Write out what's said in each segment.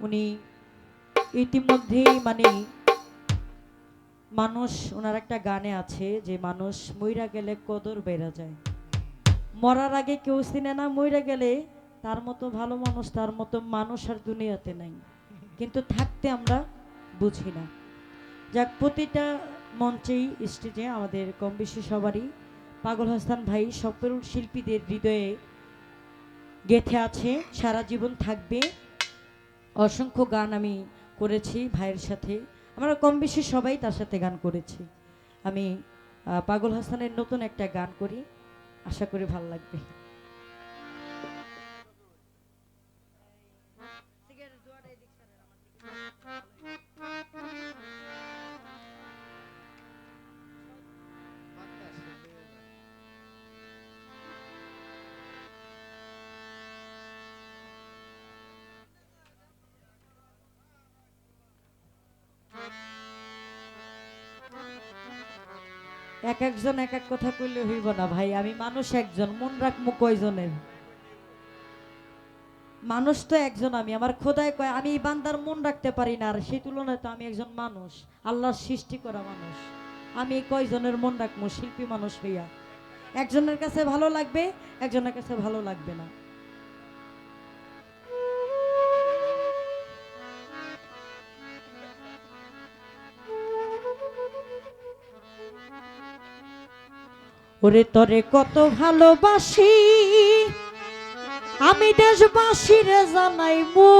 উনি ইতিমধ্যেই মানে মানুষ ওনার একটা গানে আছে যে, মানুষ মইরা গেলে কদর বেড়া যায়। মরার আগে কেউ চিনে না মইরা গেলে তার মতো ভালো মানুষ, তার মতো মানুষ আর দুনিয়াতে নাই। কিন্তু থাকতে আমরা বুঝি না। যাক, প্রতিটা মঞ্চেই স্টেজে আমাদের কম বেশি সবারই পাগল হাসান ভাই সকল শিল্পীদের হৃদয়ে গেথে আছে, সারা জীবন থাকবে। অসংখ্য গান আমি করেছি ভাইয়ের সাথে। আমরা কম বেশি সবাই তার সাথে গান করেছি। আমি পাগল হাসানের নতুন একটা গান করি। আশা করি ভালো লাগবে। এক একজন এক এক কথা কইলে হইব না ভাই, আমি মানুষ একজন, মন রাখব কয়জনের? মানুষ তো একজন আমি, আমার খোদায় কয়, আমি বান্দার মন রাখতে পারি না, আর সেই তুলনায় তো আমি একজন মানুষ, আল্লাহর সৃষ্টি করা মানুষ। আমি কয়জনের মন রাখব শিল্পী মানুষ হইয়া? একজনের কাছে ভালো লাগবে, একজনের কাছে ভালো লাগবে না। ওরে তরে কত ভালোবাসি। আমি দেশবাসীরে জানাই মু।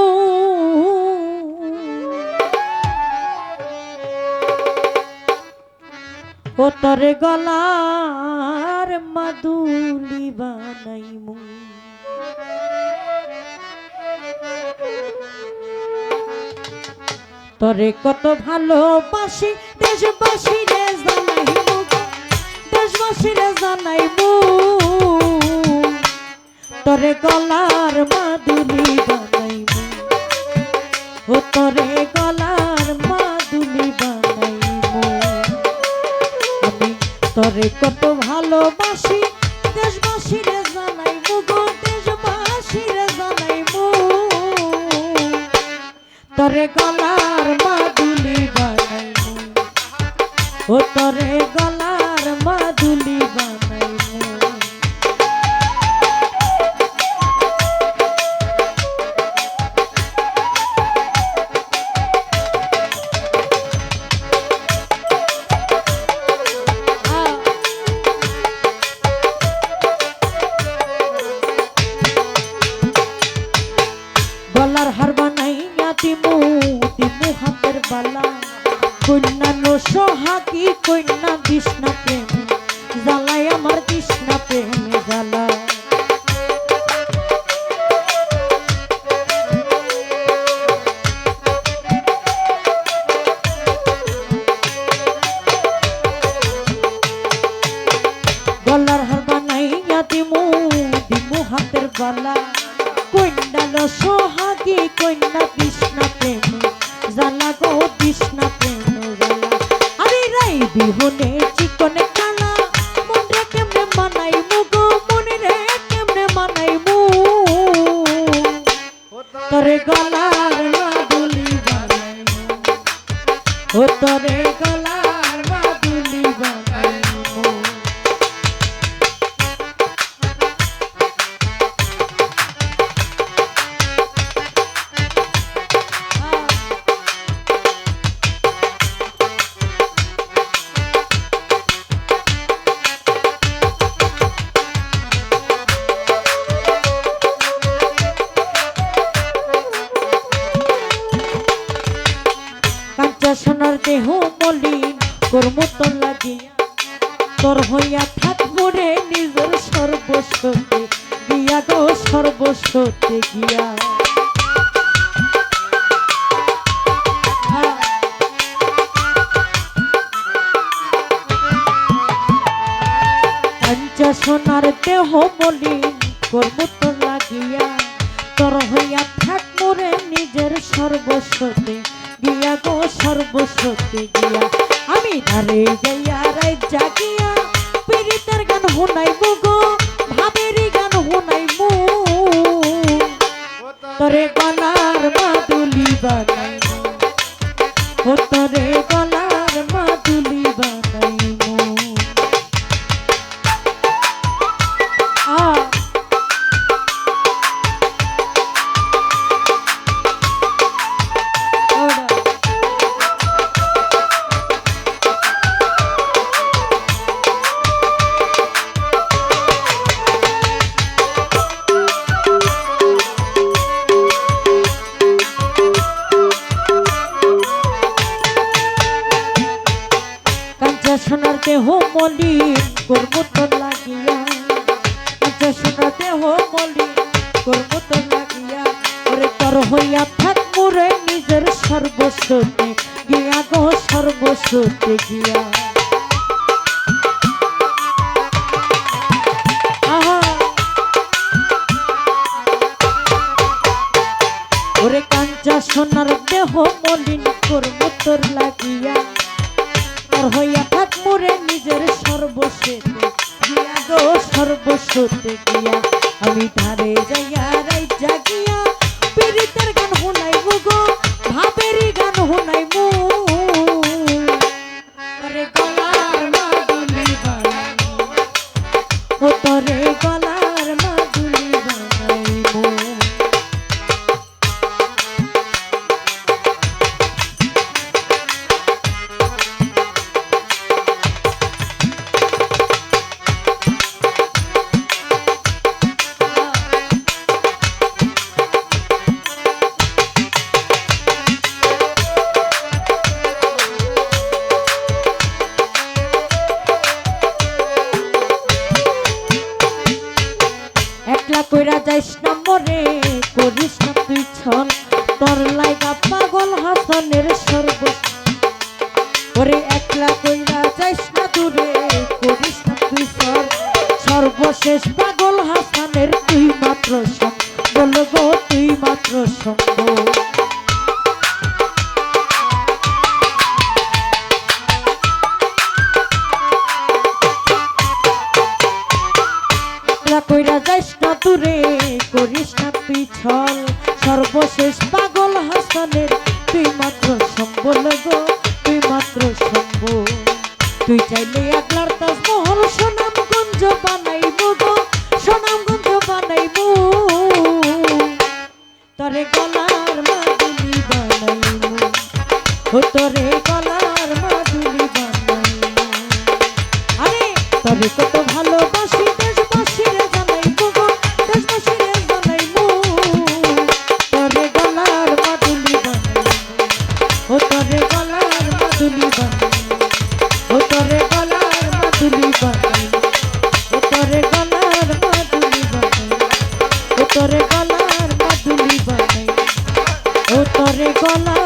ও তরে গলার মাদুলি বানাই মু। তরে কত ভালোবাসি দেশবাসীরে। দেশবাসীরে জানাইবো। তরে গলার মাদুলি বানাইবো। ও তরে গলার মাদুলি বানাইবো। আমি তরে কত ভালোবাসি, দেশবাসীরে জানাইবো গো, দেশবাসীরে জানাইবো। তরে গলার হাতের বালা সোহাগী, কন্যা কৃষ্ণা প্রেমে। জ্বালা গো কৃষ্ণা প্রেমে জ্বালা আরে রাই বিহনে চিকনে কালা মন কেমনে মানাই মুগো মনে রে কেমনে মানাই মু তোরে গলার মাদুলি বানাই ও তোরে কর্মত লাগিয়া তোর হইয়া থাকব রে নিজের সর্বস্বতে। গিয়া গো সর্বস্বতে গিয়া। সোনার দেহ মলিন কর্মত লাগিয়া তোর হইয়া থাকব রে নিজের সর্বস্বতে। গিয়া গো সর্বস্বতে গিয়া। মিনারে যাইয়া রাই জাগিয়া পীড়িতের গান হুনাই মুগো ভাবেরি গান হুনাই মু। তরে গলার মাদুলি বানাই ও তরে দেহ মলিন কর্ম তোর লাগিয়া। কাঞ্চা সোনা দেহ মলিন কর্ম তোর লাগিয়া। ওরে তর হইয়া থাক মোরে নিজের সর্বস্বতে, গিয়া গো সর্বস্বতে গিয়া। ওরে কাঞ্চা সোনার দেহ মলিন কর্ম তোর লাগিয়া। তোর হইয়া থাক মোরে নিজের সর্বস্বতে। গিয়া গো সর্বস্বতে গিয়া আমি ধারে কইরা যাইস না মরে, করিস না তুই ছল তোর লাইগা পাগল হাসনের সর্ব ওরে একলা কইরা যাইস না দূরে, করিস না তুই ছল সর্বশেষ পাগল হাসানের তুই মাত্র সঙ্গ। বলব তুই মাত্র সঙ্গ। দূরে করিস না তুই ছল সর্বশেষ পাগল হাসানের, তুই মাত্র সম্বল গো, তুই মাত্র সম্ভ তুই চাইলে একলার তাজমহল সোনাম গঞ্জ বানাইব গো সোনাম গঞ্জ বানাইব। তরে গলার মাদুলি বানাইব। ও তরে ও